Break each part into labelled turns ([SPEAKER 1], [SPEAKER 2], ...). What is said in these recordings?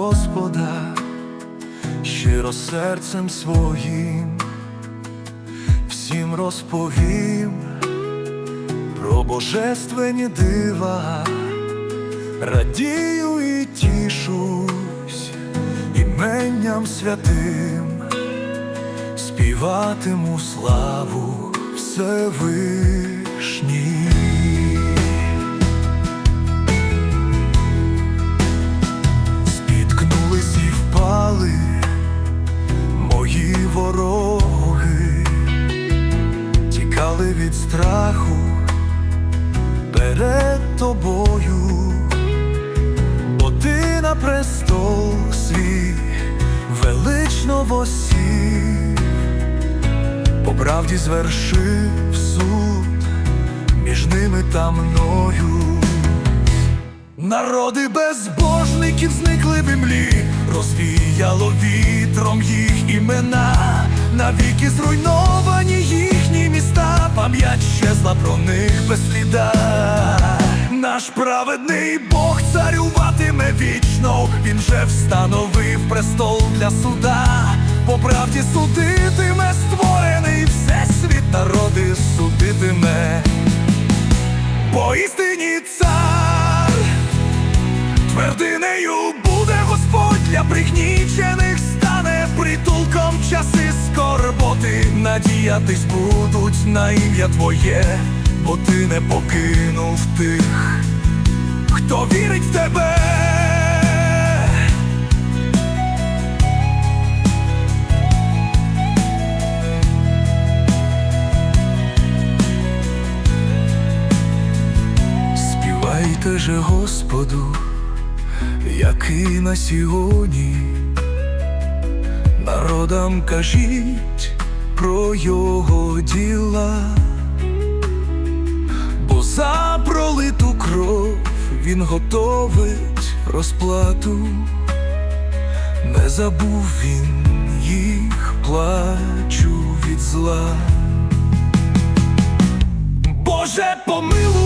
[SPEAKER 1] Господа щиро серцем своїм, всім розповім про божественні дива, радію і тішусь іменням святим, співатиму славу Всевишній. Від страху перед тобою, бо ти на престол свій велично восів, по правді звершив суд між ними та мною. Народи безбожників зникли в імлі, розвіяло вітром їх імена, навіки міста, щезла про них без сліда. Наш праведний Бог царюватиме вічно, він вже встановив престол для суда, по правді судитиме створений всесвіт, народи судитиме, поістині цар. Твердинею буде Господь для пригнічених Надіятись будуть на ім'я Твоє, бо ти не покинув тих, хто вірить в тебе. Співайте же Господу, який на сьогодні, народам кажіть про його діла, бо за пролиту кров він готовить розплату, не забув він їх плачу від зла. Боже, помилуй,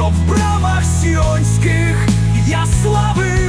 [SPEAKER 1] щоб в брамах сіонських я славив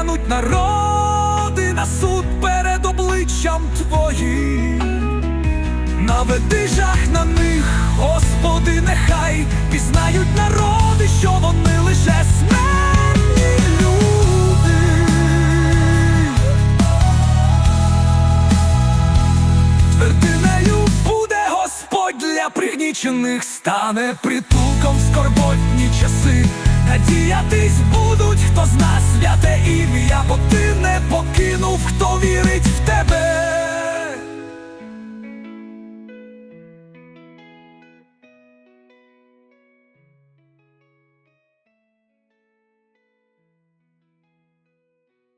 [SPEAKER 1] стануть народи на суд перед обличчям твоїм. Наведи жах на них, Господи, нехай пізнають народи, що вони лише смертні люди. Твердинею буде Господь для пригнічених, стане притулком часи надіятись будуть, хто зна святе ім'я, бо ти не покинув, хто вірить.